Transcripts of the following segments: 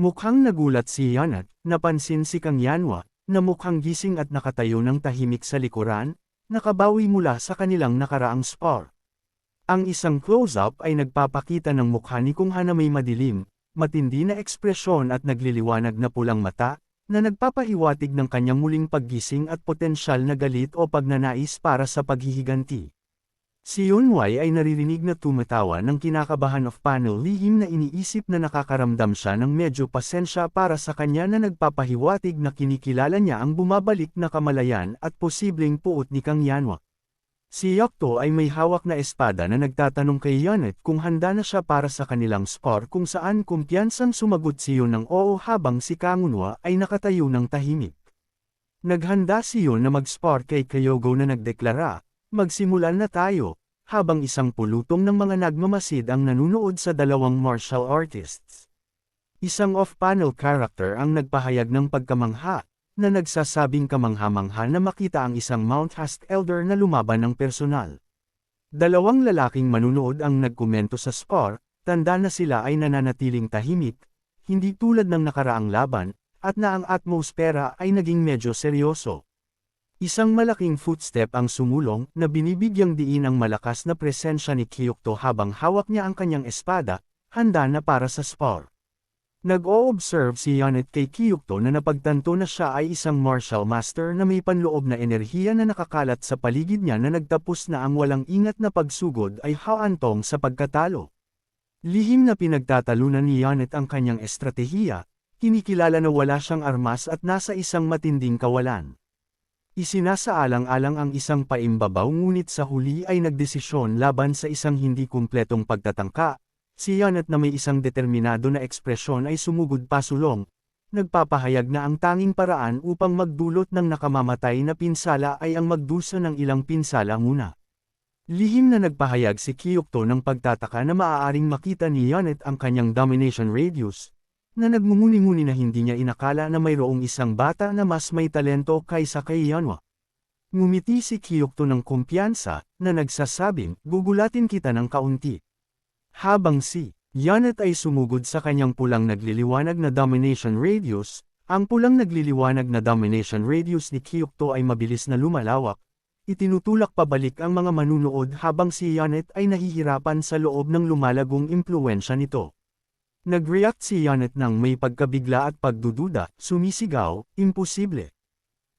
Mukhang nagulat si Yanat, napansin si Kang Yanwa, na mukhang gising at nakatayo ng tahimik sa likuran, nakabawi mula sa kanilang nakaraang spar. Ang isang close-up ay nagpapakita ng mukha ni Kung Han na may madilim, matindi na ekspresyon at nagliliwanag na pulang mata, na nagpapahiwatig ng kanyang muling paggising at potensyal na galit o pagnanais para sa paghihiganti. Si Yunwai ay naririnig na tumatawa ng kinakabahan of panel lihim na iniisip na nakakaramdam siya ng medyo pasensya para sa kanya na nagpapahiwatig na kinikilala niya ang bumabalik na kamalayan at posibleng puot ni Kang Yanwa. Si Yokto ay may hawak na espada na nagtatanong kay Yonet kung handa na siya para sa kanilang spar kung saan kumpiyansang sumagot si Yon ng oo habang si Kangunwa ay nakatayo ng tahimik. Naghanda si Yon na mag-spar kay Kyogo na nagdeklara, magsimulan na tayo, habang isang pulutong ng mga nagmamasid ang nanunood sa dalawang martial artists. Isang off-panel character ang nagpahayag ng pagkamangha, na nagsasabing kamangha-mangha na makita ang isang Mount Hast Elder na lumaban ng personal. Dalawang lalaking manunood ang nagkomento sa spar, tanda na sila ay nananatiling tahimik, hindi tulad ng nakaraang laban, at na ang atmosfera ay naging medyo seryoso. Isang malaking footstep ang sumulong na binibigyang diin ang malakas na presensya ni Kyokto habang hawak niya ang kanyang espada, handa na para sa spar. Nag-o-observe si Yanet kay Kyukto na napagtanto na siya ay isang martial master na may panloob na enerhiya na nakakalat sa paligid niya na nagtapos na ang walang ingat na pagsugod ay haantong sa pagkatalo. Lihim na pinagtatalunan ni Yanet ang kanyang estratehiya, kinikilala na wala siyang armas at nasa isang matinding kawalan. Isinasaalang-alang ang isang paimbabaw ngunit sa huli ay nagdesisyon laban sa isang hindi kumpletong pagtatangka, Si Yanat na may isang determinado na ekspresyon ay sumugod pasulong, nagpapahayag na ang tanging paraan upang magdulot ng nakamamatay na pinsala ay ang magdusa ng ilang pinsala muna. Lihim na nagpahayag si Kyokto ng pagtataka na maaaring makita ni Yanet ang kanyang domination radius, na nagmumuni-muni na hindi niya inakala na mayroong isang bata na mas may talento kaysa kay Yanwa. Ngumiti si Kyokto ng kumpiyansa, na nagsasabing, gugulatin kita ng kaunti. Habang si Yanet ay sumugod sa kanyang pulang nagliliwanag na domination radius, ang pulang nagliliwanag na domination radius ni Kyukto ay mabilis na lumalawak, itinutulak pabalik ang mga manunood habang si Yanet ay nahihirapan sa loob ng lumalagong impluensya nito. Nag-react si Yanet ng may pagkabigla at pagdududa, sumisigaw, imposible.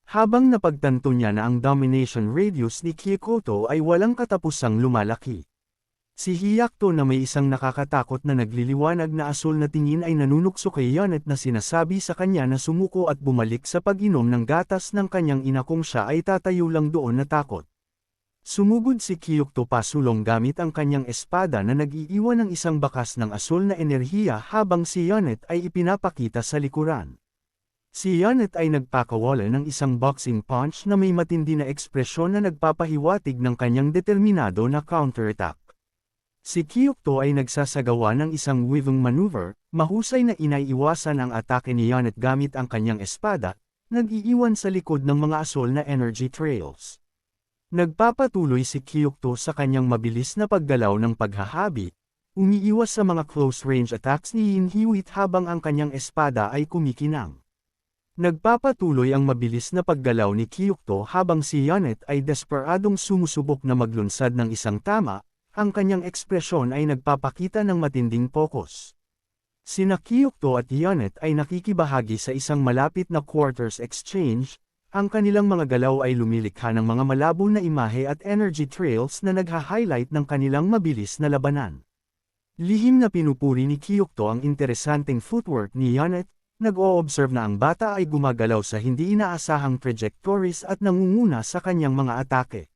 Habang napagtanto niya na ang domination radius ni Kyokoto ay walang katapusang lumalaki. Si Hiyakto na may isang nakakatakot na nagliliwanag na asul na tingin ay nanunukso kay Yonet na sinasabi sa kanya na sumuko at bumalik sa pag-inom ng gatas ng kanyang ina kung siya ay tatayo lang doon na takot. Sumugod si Kyukto pasulong gamit ang kanyang espada na nag-iiwan ng isang bakas ng asul na enerhiya habang si Yonet ay ipinapakita sa likuran. Si Yonet ay nagpakawala ng isang boxing punch na may matindi na ekspresyon na nagpapahiwatig ng kanyang determinado na counterattack. Si Kyukto ay nagsasagawa ng isang weaving maneuver, mahusay na inaiiwasan ang atake ni Yanet gamit ang kanyang espada, nag-iiwan sa likod ng mga asol na energy trails. Nagpapatuloy si Kyukto sa kanyang mabilis na paggalaw ng paghahabi, umiiwas sa mga close-range attacks ni Yin Hiwit habang ang kanyang espada ay kumikinang. Nagpapatuloy ang mabilis na paggalaw ni Kyukto habang si Yanet ay desperadong sumusubok na maglunsad ng isang tama, ang kanyang ekspresyon ay nagpapakita ng matinding pokus. Sina Kyukto at Yonet ay nakikibahagi sa isang malapit na quarters exchange, ang kanilang mga galaw ay lumilikha ng mga malabo na imahe at energy trails na nagha-highlight ng kanilang mabilis na labanan. Lihim na pinupuri ni Kyukto ang interesanteng footwork ni Yonet, nag-o-observe na ang bata ay gumagalaw sa hindi inaasahang trajectories at nangunguna sa kanyang mga atake.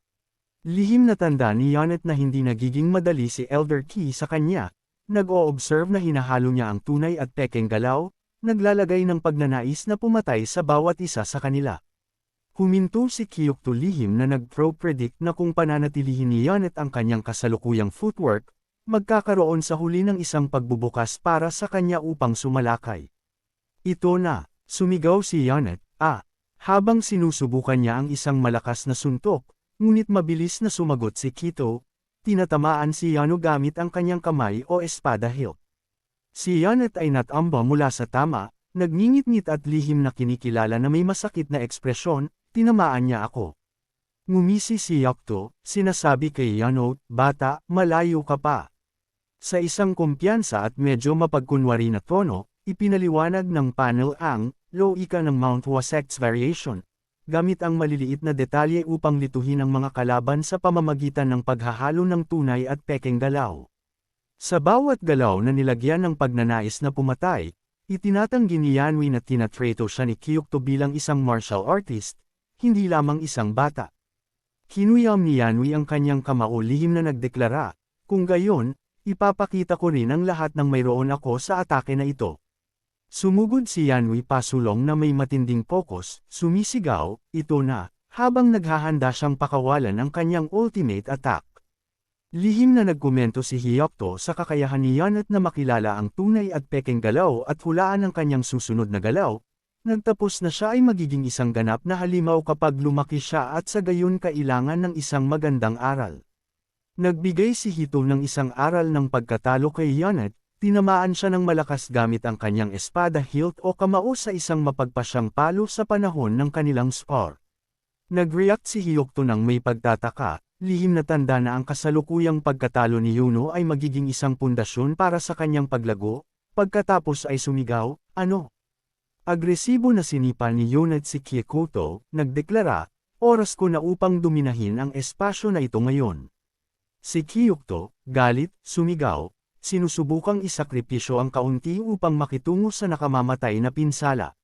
Lihim na tanda ni Yanet na hindi nagiging madali si Elder Key sa kanya, nag-o-observe na hinahalo niya ang tunay at pekeng galaw, naglalagay ng pagnanais na pumatay sa bawat isa sa kanila. Huminto si Kyukto lihim na nag-pro-predict na kung pananatilihin ni Yanet ang kanyang kasalukuyang footwork, magkakaroon sa huli ng isang pagbubukas para sa kanya upang sumalakay. Ito na, sumigaw si Yanet, ah, habang sinusubukan niya ang isang malakas na suntok, Ngunit mabilis na sumagot si Kito, tinatamaan si Yano gamit ang kanyang kamay o espada hilt. Si Yanet ay natamba mula sa tama, nagngingit-ngit at lihim na kinikilala na may masakit na ekspresyon, tinamaan niya ako. Ngumisi si Yakto, sinasabi kay Yanot, bata, malayo ka pa. Sa isang kumpiyansa at medyo mapagkunwari na tono, ipinaliwanag ng panel ang, loika ng Mount Wasatch Variation, gamit ang maliliit na detalye upang lituhin ang mga kalaban sa pamamagitan ng paghahalo ng tunay at pekeng galaw. Sa bawat galaw na nilagyan ng pagnanais na pumatay, itinatanggi ni Yanwi na tinatreto siya ni Kyukto bilang isang martial artist, hindi lamang isang bata. Kinuyam ni Yanwi ang kanyang kamao lihim na nagdeklara, kung gayon, ipapakita ko rin ang lahat ng mayroon ako sa atake na ito. Sumugod si Yanwi pasulong na may matinding pokus, sumisigaw, ito na, habang naghahanda siyang pakawalan ang kanyang ultimate attack. Lihim na nagkomento si Hyokto sa kakayahan ni Yanat na makilala ang tunay at pekeng galaw at hulaan ang kanyang susunod na galaw, nagtapos na siya ay magiging isang ganap na halimaw kapag lumaki siya at sa gayon kailangan ng isang magandang aral. Nagbigay si Hito ng isang aral ng pagkatalo kay Yanat, tinamaan siya ng malakas gamit ang kanyang espada hilt o kamao sa isang mapagpasyang palo sa panahon ng kanilang spar. Nag-react si Hyokto ng may pagtataka, lihim na tanda na ang kasalukuyang pagkatalo ni Yuno ay magiging isang pundasyon para sa kanyang paglago, pagkatapos ay sumigaw, ano? Agresibo na sinipa ni Yunat si Kiekoto, nagdeklara, oras ko na upang duminahin ang espasyo na ito ngayon. Si Kyukto, galit, sumigaw, sinusubukang isakripisyo ang kaunti upang makitungo sa nakamamatay na pinsala.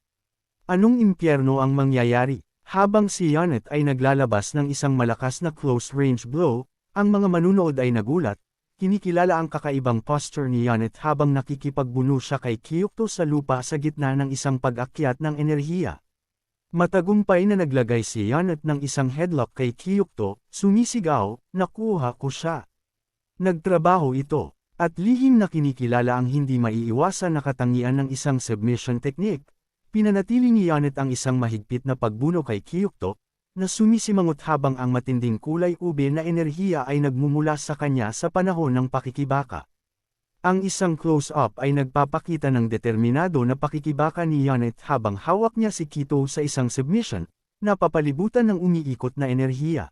Anong impyerno ang mangyayari? Habang si Yanet ay naglalabas ng isang malakas na close-range blow, ang mga manunood ay nagulat, kinikilala ang kakaibang posture ni Yanet habang nakikipagbuno siya kay Kyukto sa lupa sa gitna ng isang pag-akyat ng enerhiya. Matagumpay na naglagay si Yanet ng isang headlock kay Kyukto, sumisigaw, nakuha ko siya. Nagtrabaho ito, at lihim na kinikilala ang hindi maiiwasan na katangian ng isang submission technique, Pinanatili ni Yanet ang isang mahigpit na pagbuno kay Kyukto, na sumisimangot habang ang matinding kulay ube na enerhiya ay nagmumula sa kanya sa panahon ng pakikibaka. Ang isang close-up ay nagpapakita ng determinado na pakikibaka ni Yanet habang hawak niya si Kito sa isang submission, na papalibutan ng umiikot na enerhiya.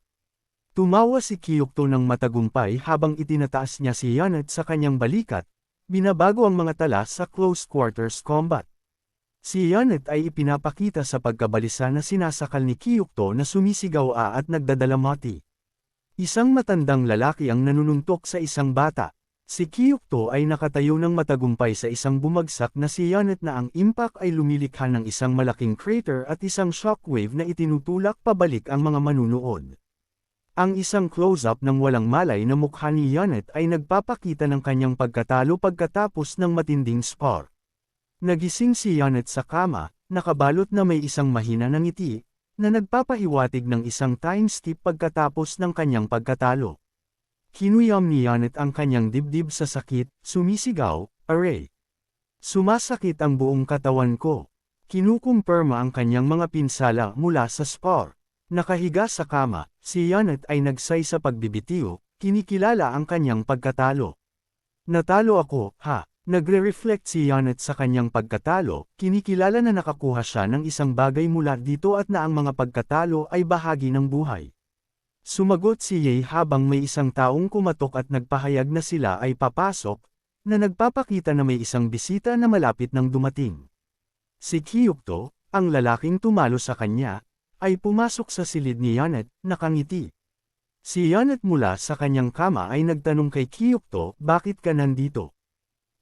Tumawa si Kyukto ng matagumpay habang itinataas niya si Yanet sa kanyang balikat, binabago ang mga tala sa close quarters combat. Si Yanet ay ipinapakita sa pagkabalisa na sinasakal ni Kyukto na sumisigaw at nagdadalamati. Isang matandang lalaki ang nanununtok sa isang bata. Si Kyukto ay nakatayo ng matagumpay sa isang bumagsak na si Yanet na ang impact ay lumilikha ng isang malaking crater at isang shockwave na itinutulak pabalik ang mga manunood. Ang isang close-up ng walang malay na mukha ni Yanet ay nagpapakita ng kanyang pagkatalo pagkatapos ng matinding spar. Nagising si Yanet sa kama, nakabalot na may isang mahina ng ngiti, na nagpapahiwatig ng isang time skip pagkatapos ng kanyang pagkatalo. Kinuyam ni Yanet ang kanyang dibdib sa sakit, sumisigaw, Aray! Sumasakit ang buong katawan ko. Kinukumpirma ang kanyang mga pinsala mula sa spar. Nakahiga sa kama, si Yanet ay nagsay sa pagbibitiyo, kinikilala ang kanyang pagkatalo. Natalo ako, ha? Nagre-reflect si Yanet sa kanyang pagkatalo, kinikilala na nakakuha siya ng isang bagay mula dito at na ang mga pagkatalo ay bahagi ng buhay. Sumagot si Ye habang may isang taong kumatok at nagpahayag na sila ay papasok, na nagpapakita na may isang bisita na malapit ng dumating. Si Kyukto, ang lalaking tumalo sa kanya, ay pumasok sa silid ni Yanet, nakangiti. Si Yanet mula sa kanyang kama ay nagtanong kay Kyukto, bakit ka nandito?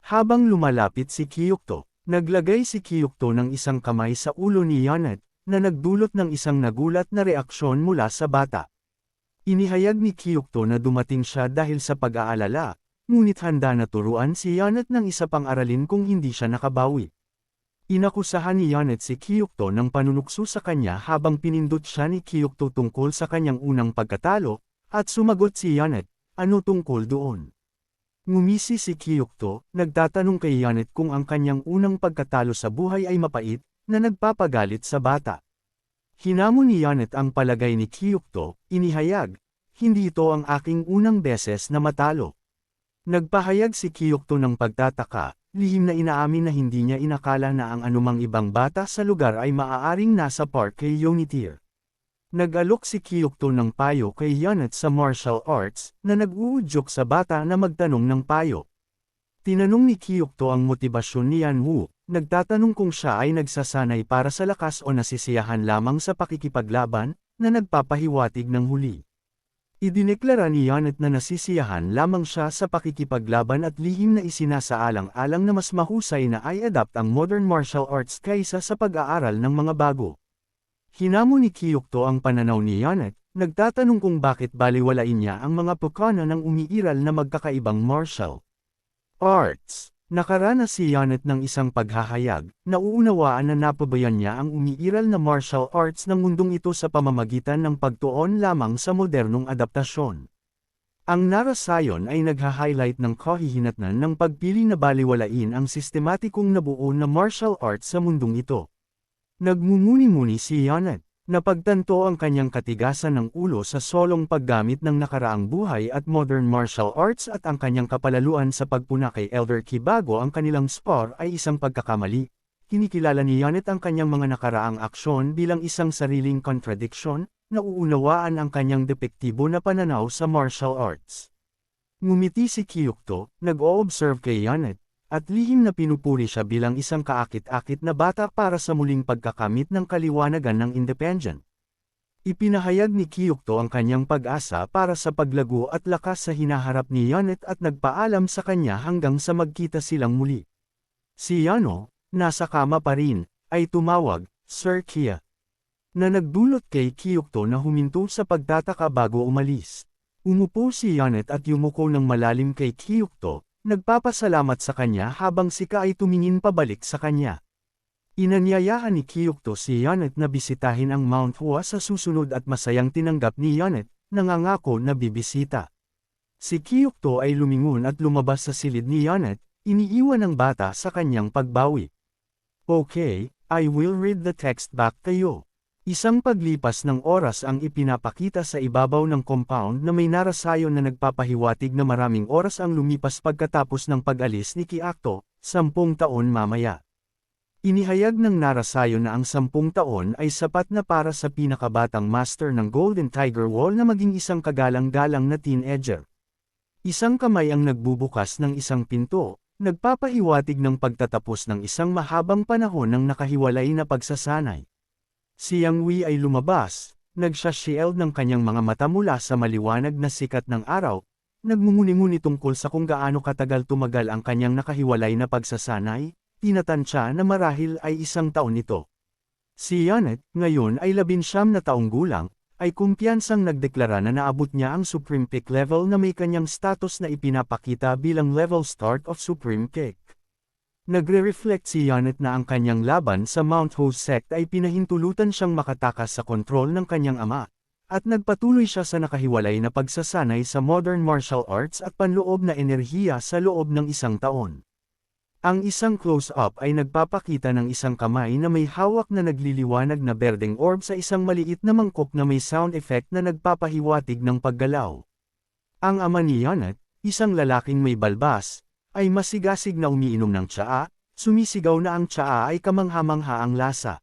Habang lumalapit si Kyukto, naglagay si Kyukto ng isang kamay sa ulo ni Yanet, na nagdulot ng isang nagulat na reaksyon mula sa bata. Inihayag ni Kyukto na dumating siya dahil sa pag-aalala, ngunit handa na turuan si Yanet ng isa pang aralin kung hindi siya nakabawi. Inakusahan ni Yanet si Kyukto ng panunukso sa kanya habang pinindot siya ni Kyukto tungkol sa kanyang unang pagkatalo, at sumagot si Yanet, ano tungkol doon? Ngumisi si Kyukto, nagtatanong kay Yanet kung ang kanyang unang pagkatalo sa buhay ay mapait, na nagpapagalit sa bata. Hinamon ni Yanet ang palagay ni Kyukto, inihayag, hindi ito ang aking unang beses na matalo. Nagpahayag si Kyukto ng pagtataka, lihim na inaamin na hindi niya inakala na ang anumang ibang bata sa lugar ay maaaring nasa park kay Yonitir. Nag-alok si Kyukto ng payo kay Yonat sa martial arts, na nag-uudyok sa bata na magtanong ng payo. Tinanong ni Kyukto ang motibasyon ni Yanwoo, nagtatanong kung siya ay nagsasanay para sa lakas o nasisiyahan lamang sa pakikipaglaban, na nagpapahiwatig ng huli. Idineklara ni Yonat na nasisiyahan lamang siya sa pakikipaglaban at lihim na isinasaalang-alang na mas mahusay na ay adapt ang modern martial arts kaysa sa pag-aaral ng mga bago. Hinamo ni Kyukto ang pananaw ni Yanet, nagtatanong kung bakit baliwalain niya ang mga pukana ng umiiral na magkakaibang martial arts. Nakaranas si Yanet ng isang paghahayag, nauunawaan na napabayan niya ang umiiral na martial arts ng mundong ito sa pamamagitan ng pagtuon lamang sa modernong adaptasyon. Ang narasayon ay nagha-highlight ng kahihinatnan ng pagpili na baliwalain ang sistematikong nabuo na martial arts sa mundong ito. Nagmumuni-muni si Yanet, napagtanto ang kanyang katigasan ng ulo sa solong paggamit ng nakaraang buhay at modern martial arts at ang kanyang kapalaluan sa pagpuna kay Elder Kibago ang kanilang spar ay isang pagkakamali. Kinikilala ni Yanet ang kanyang mga nakaraang aksyon bilang isang sariling contradiction, nauunawaan ang kanyang depektibo na pananaw sa martial arts. Ngumiti si Kyukto, nag-o-observe kay Yanet, at lihim na pinupuri siya bilang isang kaakit-akit na bata para sa muling pagkakamit ng kaliwanagan ng independent. Ipinahayag ni Kyukto ang kanyang pag-asa para sa paglago at lakas sa hinaharap ni Yanet at nagpaalam sa kanya hanggang sa magkita silang muli. Si Yano, nasa kama pa rin, ay tumawag, Sir Kia. Na nagdulot kay Kyukto na huminto sa pagtataka bago umalis. Umupo si Yanet at yumuko ng malalim kay Kyukto, Nagpapasalamat sa kanya habang si Ka ay tumingin pabalik sa kanya. Inanyayahan ni Kyukto si Yanet na bisitahin ang Mount Hua sa susunod at masayang tinanggap ni Yanet, nangangako na bibisita. Si Kyukto ay lumingon at lumabas sa silid ni Yanet, iniiwan ang bata sa kanyang pagbawi. Okay, I will read the text back to you. Isang paglipas ng oras ang ipinapakita sa ibabaw ng compound na may narasayon na nagpapahiwatig na maraming oras ang lumipas pagkatapos ng pag-alis ni Kiakto, sampung taon mamaya. Inihayag ng narasayon na ang sampung taon ay sapat na para sa pinakabatang master ng Golden Tiger Wall na maging isang kagalang-galang na teenager. Isang kamay ang nagbubukas ng isang pinto, nagpapahiwatig ng pagtatapos ng isang mahabang panahon ng nakahiwalay na pagsasanay. Si Yang Wei ay lumabas, nagsha-shield ng kanyang mga mata mula sa maliwanag na sikat ng araw, nagmumuni-muni tungkol sa kung gaano katagal tumagal ang kanyang nakahiwalay na pagsasanay, tinatansya na marahil ay isang taon nito. Si Yanet, ngayon ay labinsyam na taong gulang, ay kumpiyansang nagdeklara na naabot niya ang Supreme Peak level na may kanyang status na ipinapakita bilang level start of Supreme Peak. Nagre-reflect si Yanet na ang kanyang laban sa Mount Ho sect ay pinahintulutan siyang makatakas sa kontrol ng kanyang ama, at nagpatuloy siya sa nakahiwalay na pagsasanay sa modern martial arts at panloob na enerhiya sa loob ng isang taon. Ang isang close-up ay nagpapakita ng isang kamay na may hawak na nagliliwanag na berdeng orb sa isang maliit na mangkok na may sound effect na nagpapahiwatig ng paggalaw. Ang ama ni Yanet, isang lalaking may balbas, ay masigasig na umiinom ng tsaa, sumisigaw na ang tsaa ay kamangha-mangha ang lasa.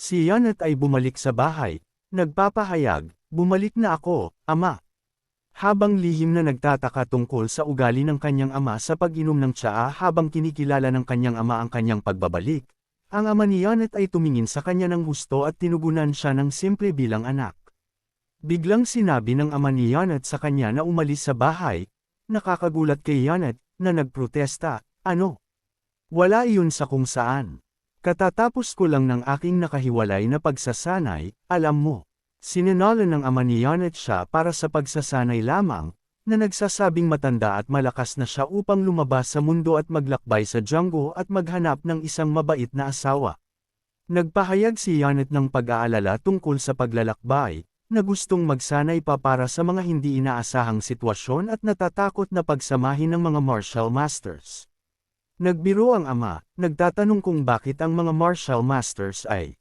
Si Yanet ay bumalik sa bahay, nagpapahayag, bumalik na ako, ama. Habang lihim na nagtataka tungkol sa ugali ng kanyang ama sa pag-inom ng tsaa habang kinikilala ng kanyang ama ang kanyang pagbabalik, ang ama ni Yanet ay tumingin sa kanya ng gusto at tinugunan siya ng simple bilang anak. Biglang sinabi ng ama ni Yanet sa kanya na umalis sa bahay, nakakagulat kay Yanet, na nagprotesta, ano? Wala iyon sa kung saan. Katatapos ko lang ng aking nakahiwalay na pagsasanay, alam mo. Sininalan ng ama ni Yanet siya para sa pagsasanay lamang, na nagsasabing matanda at malakas na siya upang lumabas sa mundo at maglakbay sa jungle at maghanap ng isang mabait na asawa. Nagpahayag si Yanet ng pag-aalala tungkol sa paglalakbay, na gustong magsanay pa para sa mga hindi inaasahang sitwasyon at natatakot na pagsamahin ng mga martial masters. Nagbiro ang ama, nagtatanong kung bakit ang mga martial masters ay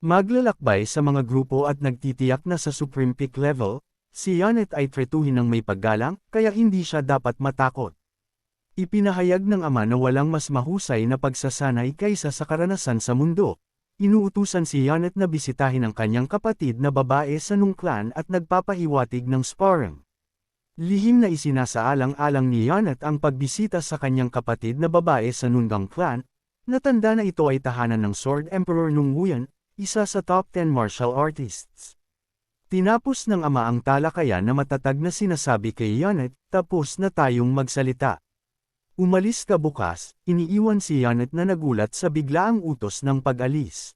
maglalakbay sa mga grupo at nagtitiyak na sa Supreme Peak level, si Yanet ay tretuhin ng may paggalang, kaya hindi siya dapat matakot. Ipinahayag ng ama na walang mas mahusay na pagsasanay kaysa sa karanasan sa mundo. Inuutusan si Janet na bisitahin ang kanyang kapatid na babae sa Nung clan at nagpapahiwatig ng sparring. Lihim na isinasaalang-alang ni Janet ang pagbisita sa kanyang kapatid na babae sa Nungang clan, natanda na ito ay tahanan ng Sword Emperor Nung Wuyan, isa sa top 10 martial artists. Tinapos ng ama ang talakayan na matatag na sinasabi kay Janet, tapos na tayong magsalita. Umalis ka bukas, iniiwan si Janet na nagulat sa biglaang utos ng pag-alis.